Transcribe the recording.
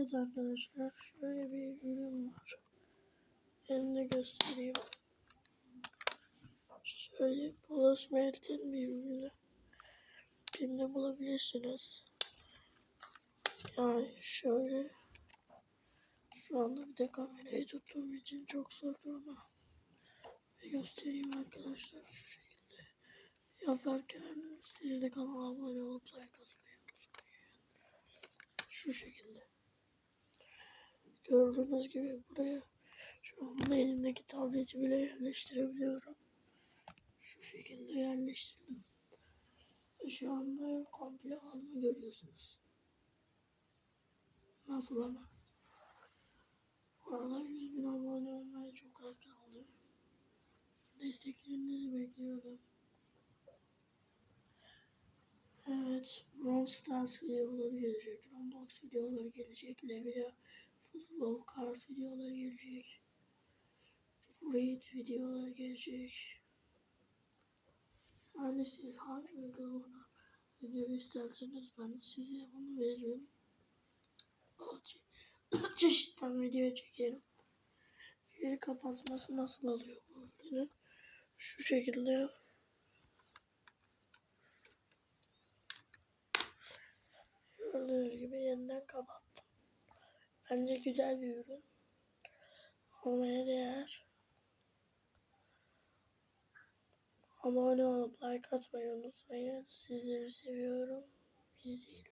Evet arkadaşlar şöyle bir ürün var. Elimde göstereyim. Şöyle Plus Melt'in bir ürünü. Bim'de bulabilirsiniz. Yani şöyle şu anda bir de kamerayı tuttuğum için çok zor ama bir göstereyim arkadaşlar şu şekilde yaparken siz de kanala abone olup like atmayı unutmayın. Şu şekilde. Gördüğünüz gibi buraya şu anda elimdeki tableti bile yerleştirebiliyorum. Şu şekilde yerleştirdim. Şu anda komple alımı görüyorsunuz. Nasıl ama? Bu arada 100 bin abone olmaya çok az kaldı. Desteklerinizi bekliyorum. Evet, Brawl Stars videoları gelecek, Roblox videoları gelecek, Levia futbol, Cars videoları gelecek, Fruit videoları gelecek. Yani siz hangi uygulamadan video isterseniz ben size onu veririm. Çeşitten video çekerim. Geri kapatması nasıl oluyor bu ürünün? Şu şekilde Gördüğünüz gibi yeniden kapattım. Bence güzel bir ürün. Almaya değer. Abone olup like atmayı unutmayın. Sizleri seviyorum. İyi.